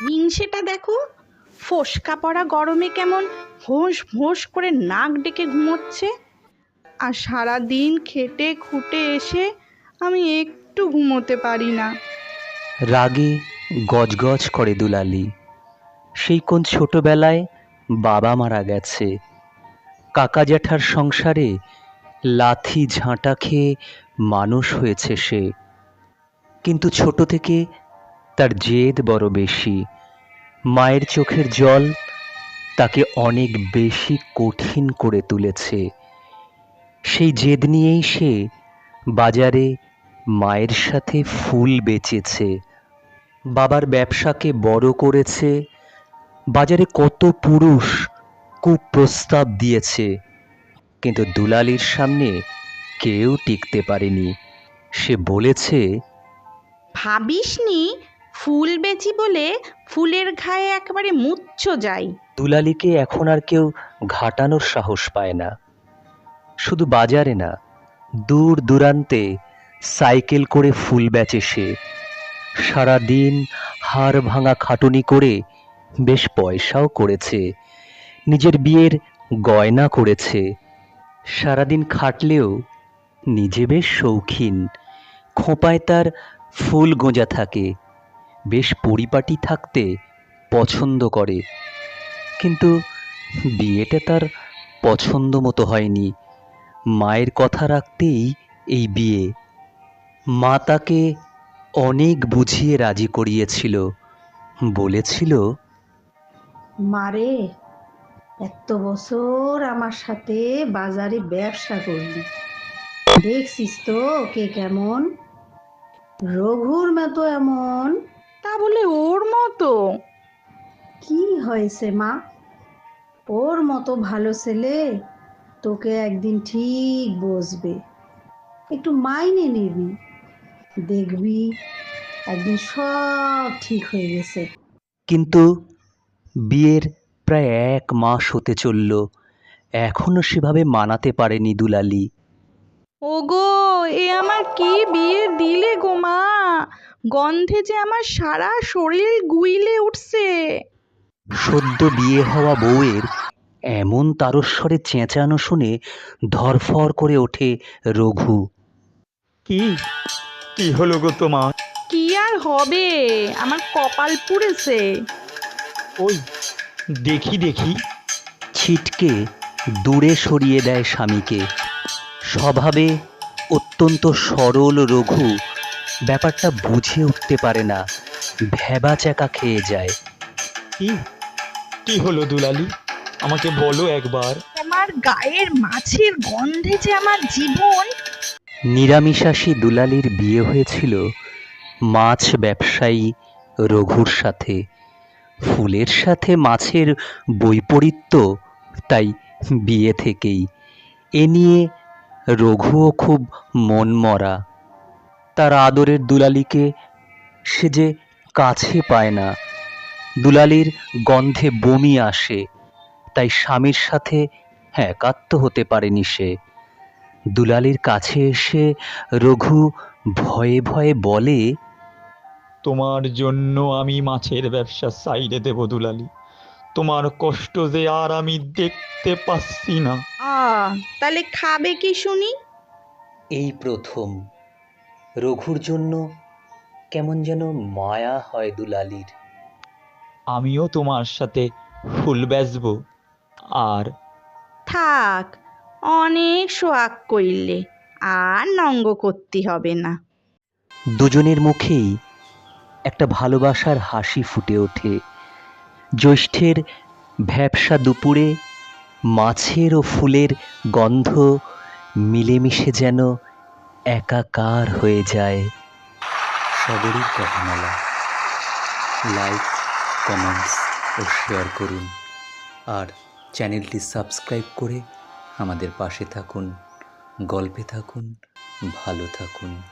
হিংসেটা দেখো, ফোসকা পড়া গরমে কেমন হোঁস ভোঁস করে নাক ডেকে ঘুমোচ্ছে। আর সারা দিন খেটে খুঁটে এসে আমি একটু ঘুমোতে পারি না। রাগে গজগজ করে দুলালি। সেই কোন ছোটবেলায় বাবা মারা গেছে। কাকা জ্যাঠার সংসারে লাথি ঝাঁটা খেয়ে মানুষ হয়েছে সে। কিন্তু ছোট থেকে তার জেদ বড় বেশি। মায়ের চোখের জল তাকে অনেক বেশি কঠিন করে তুলেছে। সেই জেদ নিয়েই সে বাজারে মায়ের সাথে ফুল বেচেছে। বাবার ব্যবসাকে বড় করেছে। বাজারে কত পুরুষ কুপ্রস্তাব দিয়েছে। কিন্তু দুলালির সামনে কেউ টিকতে পারেনি। সে বলেছে, ভাবিসনি ফুল বেচি বলে ফুলের ঘায়ে একেবারে মুচ্ছ যাই। দুলালিকে এখন আর কেউ ঘাটানোর সাহস পায় না। শুধু বাজারে না, দূর দূরান্তে সাইকেল করে ফুল বেচে সে। সারাদিন হাড় ভাঙা খাটুনি করে বেশ পয়সাও করেছে। নিজের বিয়ের গয়না করেছে। সারাদিন খাটলেও নিজে বেশ শৌখিন। খোঁপায় তার ফুল গোঁজা থাকে। বেশ পরিপাটি থাকতে পছন্দ করে। কিন্তু বিয়েটা তার পছন্দ মতো হয়নি। মায়ের কথা রাখতেই এই বিয়ে। মা তাকে অনেক বুঝিয়ে রাজি করিয়েছিল। বলেছিল, মারে, এত বছর আমার সাথে বাজারে ব্যবসা করলি। দেখছিস তো কে কেমন? রঘুর মতো এমন বলে ওর মতো। কি হয়েছে মা? ওর মতো ভালো ছেলে তোকে একদিন ঠিক বসবে। একটু মাইনে নিবি। দেখবি একদিন সব ঠিক হয়ে গেছে। কিন্তু বিয়ের প্রায় এক মাস হতে চলল। এখনও সেভাবে মানাতে পারেনি দুলালি। ওগো এ আমার কি বিয়ে দিলে গো মা? গন্ধে যে আমার সারা শরীর গুইলে উঠছে। সদ্য বিয়ে হওয়া বউয়ের এমন তারস্বরে চেঁচানো শুনে ধরফর করে ওঠে রঘু। কি? কি হলো গো তোমার? কি আর হবে? আমার কপাল পুড়েছে। ওই দেখি দেখি। ছিটকে দূরে সরিয়ে দেয় স্বামীকে। স্বভাবে অত্যন্ত সরল রঘু ব্যাপারটা বুঝে উঠতে পারে না। ভেবা চেকা খেয়ে যায়। কি? কি হলো দুলালি? আমাকে বলো একবার। আমার গায়ের মাছের গন্ধে যে আমার জীবন। নিরামিষাসী দুলালির বিয়ে হয়েছিল মাছ ব্যবসায়ী রঘুর সাথে। ফুলের সাথে মাছের বৈপরীত্য তাই বিয়ে থেকেই। এ নিয়ে রঘুও খুব মনমরা। তার আদরের দুলালিকে সে যে কাছে পায় না। দুলালির গন্ধে বমি আসে তাই স্বামীর সাথে একাত্ম হতে পারেনি সে। দুলালির কাছে এসে রঘু ভয়ে ভয়ে বলে তোমার জন্য আমি মাছের ব্যবসা সাইডে দেব দুলালি। তোমার কষ্ট যে আর আমি দেখতে পাচ্ছি না। আ তাহলে খাবে কি শুনি? এই প্রথম রঘুর জন্য কেমন যেন মায়া হয় দুলালির। আমিও তোমার সাথে ফুল বেচবো আর থাক অনেক সোয়াগ কইলে আর নঙ্গ করতে হবে না। দুজনের মুখেই একটা ভালোবাসার হাসি ফুটে ওঠে। জ্যৈষ্ঠের ভ্যাবসা দুপুরে মাছের ও ফুলের গন্ধ মিলেমিশে যেন একাকার হয়ে যায়। সবরই কথামালা। লাইক কমেন্টস ও শেয়ার করুন। আর চ্যানেলটি সাবস্ক্রাইব করে আমাদের পাশে থাকুন, গল্পে থাকুন, ভালো থাকুন।